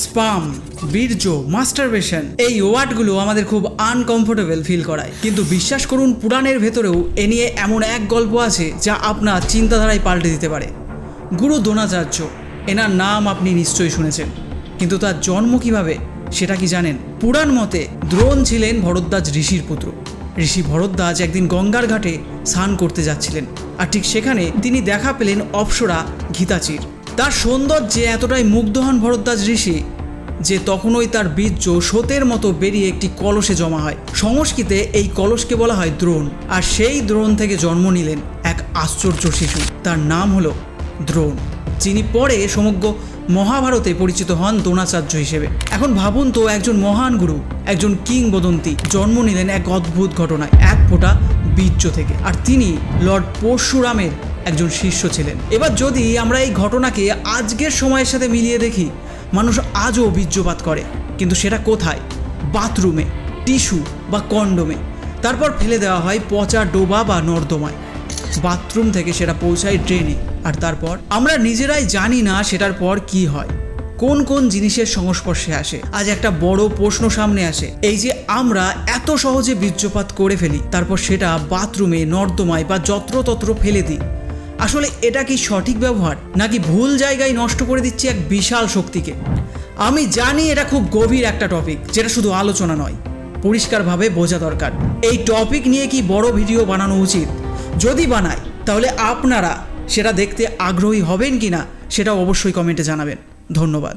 Sperm, বীর্য, masturbation, এই ওয়ার্ডগুলো আমাদের খুব আনকমফোর্টেবল ফিল করায়। কিন্তু বিশ্বাস করুন, পুরাণের ভেতরেও এ নিয়ে এমন এক গল্প আছে যা আপনার চিন্তাধারায় পাল্টে দিতে পারে। গুরু দ্রোণাচার্য, এনার নাম আপনি নিশ্চয়ই শুনেছেন। কিন্তু তার জন্ম কীভাবে, সেটা কি জানেন? পুরাণ মতে দ্রোণ ছিলেন ভরদ্বাজ ঋষির পুত্র। ঋষি ভরদ্বাজ একদিন গঙ্গার ঘাটে স্নান করতে যাচ্ছিলেন। আর ঠিক সেখানে তিনি দেখা পেলেন অপ্সরা ঘিতাচির তার সৌন্দর্যে এতটাই মুগ্ধ হন ভরদ্বাজ ঋষি, যে তখনই তার বীর্য স্রোতের মতো বেরিয়ে একটি কলসে জমা হয়। সংস্কৃতে এই কলসকে বলা হয় দ্রোণ, আর সেই দ্রোণ থেকে জন্ম নিলেন এক আশ্চর্য শিশু। তার নাম হলো দ্রোণ, যিনি পরে সমগ্র মহাভারতে পরিচিত হন দ্রোণাচার্য হিসেবে। এখন ভাবুন তো, একজন মহান গুরু, একজন কিংবদন্তি, জন্ম নিলেন এক অদ্ভুত ঘটনায়, এক ফোঁটা বীর্য থেকে। আর তিনি লর্ড পরশুরামের একজন শিষ্য ছিলেন। এবার যদি আমরা এই ঘটনাকে আজকের সময়ের সাথে মিলিয়ে দেখি, মানুষ আজও বীর্যপাত করে। কিন্তু সেটা কোথায়? বাথরুমে, টিস্যু বা কন্ডোমে। তারপর ফেলে দেওয়া হয় পচা ডোবা বা নর্দমায়। বাথরুম থেকে সেটা পৌঁছায় ড্রেনে। আর তারপর? আমরা নিজেরাই জানি না সেটার পর কি হয়। কোন কোন জিনিসের সংস্পর্শে আসে? আজ একটা বড় প্রশ্ন সামনে আসে। এই যে আমরা এত সহজে বীর্যপাত করে ফেলি, তারপর সেটা বাথরুমে, নর্দমায় বা যত্রতত্র ফেলে দিই। আসলে এটা কি সঠিক ব্যবহার, নাকি ভুল জায়গায় নষ্ট করে দিচ্ছে এক বিশাল শক্তিকে? আমি জানি এটা খুব গভীর একটা টপিক যেটা শুধু আলোচনা নয়, পরিষ্কারভাবে বোঝা দরকার। এই টপিক নিয়ে কি বড় ভিডিও বানানো উচিত? যদি বানাই তাহলে আপনারা সেটা দেখতে আগ্রহী হবেন কি না সেটা অবশ্যই কমেন্টে জানাবেন। ধন্যবাদ।